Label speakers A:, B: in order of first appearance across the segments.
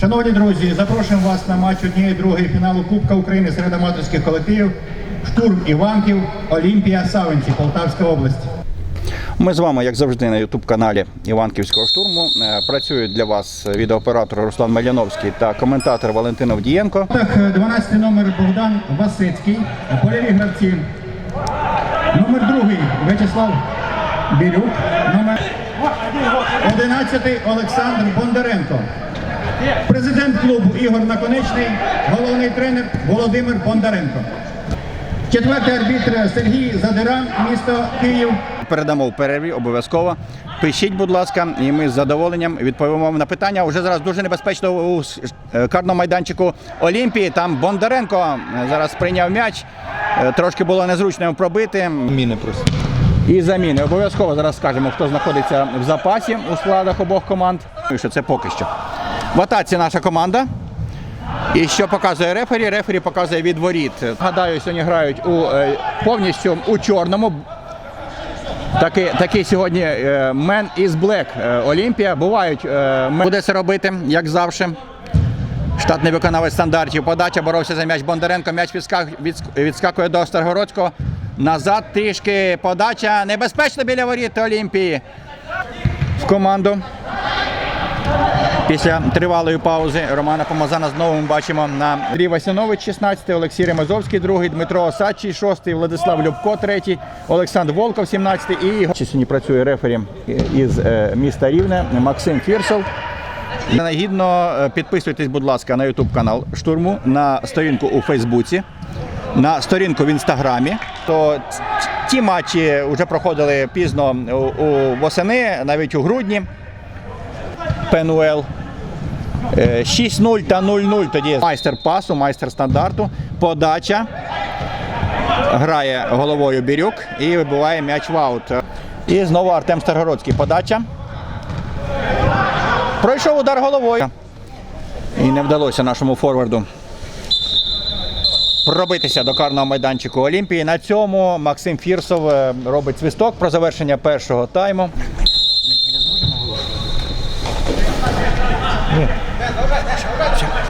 A: Шановні друзі, запрошуємо вас на матч однієї другої фіналу Кубка України серед аматорських колективів Штурм Іванків, Олімпія Савинці, Полтавська область.
B: Ми з вами, як завжди, на ютуб-каналі Іванківського штурму. Е, Працюють для вас відеооператор Руслан Мельяновський та коментатор Валентин Авдієнко.
A: Так, 12 номер Богдан Васицький, польові гравці. Номер другий В'ячеслав Бірюк, номер 11 Олександр Бондаренко. Президент клубу Ігор Наконечний, головний тренер Володимир Бондаренко. Четвертий арбітр Сергій Задиран, місто Київ.
B: Передамо в перерві обов'язково. Пишіть, будь ласка, і ми з задоволенням відповімо вам на питання. Уже зараз дуже небезпечно у е, карному майданчику Олімпії. Там Бондаренко е, зараз прийняв м'яч. Е, Трошки було незручно його пробити.
C: Міни просто.
B: І заміни. Обов'язково зараз скажемо, хто знаходиться в запасі у складах обох команд. І що це поки що. В атаці наша команда. І що показує рефері? Рефері показує від воріт. Гадаю, сьогодні грають у е, повністю у чорному. Такий, такий сьогодні е, Man is Black е, Олімпія. Бувають, буде це робити, як завжди. Штатний виконавець стандартів. Подача боровся за м'яч Бондаренко. М'яч відскакує до Старгородського. Назад трішки подача. Небезпечно біля воріт Олімпії. В команду. Після тривалої паузи Романа Помазана знову ми бачимо на Андрій Васянович, 16, Олексій Ремезовський, 2, Дмитро Осадчий, 6, Владислав Любко, 3, Олександр Волков, 17 і сьогодні працює рефері із е, міста Рівне Максим Фірсов. Нагідно е, підписуйтесь, будь ласка, на YouTube канал Штурму, на сторінку у Фейсбуці, на сторінку в інстаграмі. То ті матчі вже проходили пізно у восени, навіть у грудні. ПНУЛ. Е, 6-0 та 0-0 тоді майстер пасу, майстер стандарту. Подача. Грає головою Бірюк і вибиває м'яч в аут. І знову Артем Старгородський. Подача. Пройшов удар головою. І не вдалося нашому форварду пробитися до карного майданчику Олімпії. На цьому Максим Фірсов е, робить свисток про завершення першого тайму.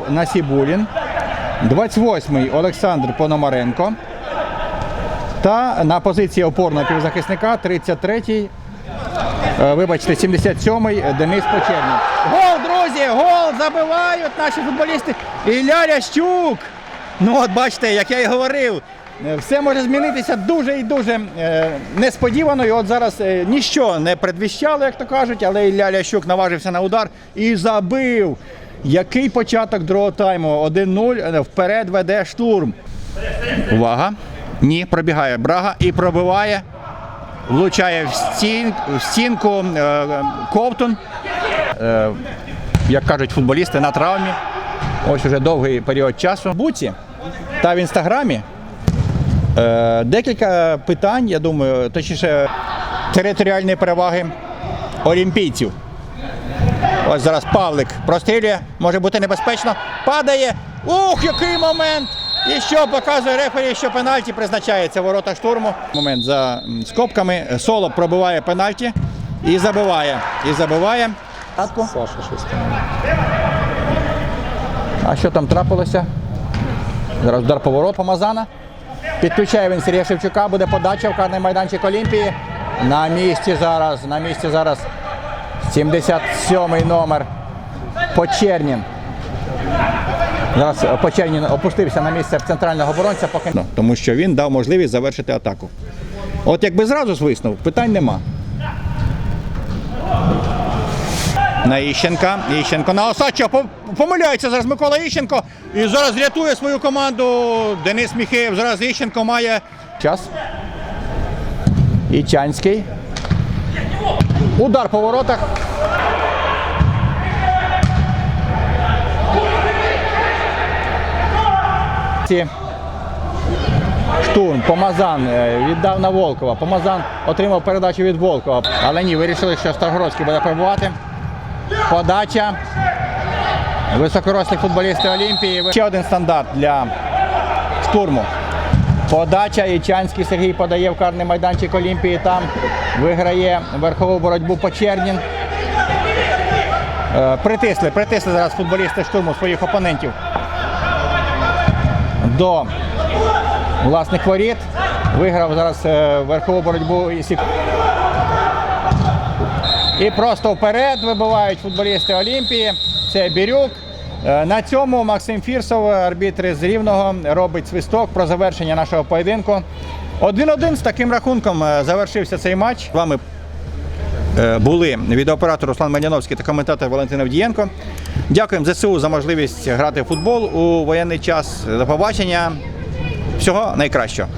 B: Насібулін. 28-й Олександр Пономаренко. Та на позиції опорного півзахисника 33-й, е, вибачте, 77-й Денис Почерній. Гол, друзі! Гол! Забивають наші футболісти. Ілля Рящук! Ну от бачите, як я і говорив, е, все може змінитися дуже і дуже е, несподівано. І от зараз ніщо не предвіщало, як то кажуть, але Ілля Лящук наважився на удар і забив. Який початок другого тайму? 1-0 вперед веде штурм. Увага! Ні, пробігає Брага і пробиває. Влучає в, стін, в стінку е, Ковтун. Е, як кажуть футболісти, на травмі. Ось уже довгий період часу. В Буці та в інстаграмі е, декілька питань, я думаю, точніше, територіальної переваги олімпійців. Ось зараз Павлик прострілює, може бути небезпечно. Падає. Ух, який момент! І що показує рефері, що пенальті призначається в воротах штурму. Момент за скобками. Соло пробиває пенальті і забиває. І забиває.
C: Саша щось.
B: А що там трапилося? Зараз удар поворот Помазана. Підключає він Сергія Шевчука, буде подача в карний майданчик Олімпії. На місці зараз, на місці зараз 77-й номер Почернін. Зараз е, Почернін опустився на місце центрального оборонця, поки тому що він дав можливість завершити атаку. От якби зразу свиснув, питань нема. На Іщенка. Іщенко на Осадча. Помиляється зараз Микола Іщенко. І зараз рятує свою команду Денис Міхеєв. Зараз Іщенко має час. Ічанський. Удар по воротах. Штурм, Помазан е, віддав на Волкова. Помазан отримав передачу від Волкова. Але ні, вирішили, що Старгородський буде пробувати. Подача. Високорослі футболісти Олімпії. Ще один стандарт для штурму. Подача. Ічанський Сергій подає в карний майданчик Олімпії. Там виграє верхову боротьбу Почернін. Е, Притисли, притисли зараз футболісти штурму своїх опонентів до власних воріт. Виграв зараз е, верхову боротьбу і І просто вперед вибивають футболісти Олімпії. Це Бірюк. Е, На цьому Максим Фірсов, арбітр з Рівного, робить свисток про завершення нашого поєдинку. 1-1 з таким рахунком е, завершився цей матч. З вами е, були відеооператор Руслан Мельяновський та коментатор Валентин Авдієнко. Дякуємо ЗСУ за можливість грати в футбол у воєнний час. До побачення. Всього найкращого.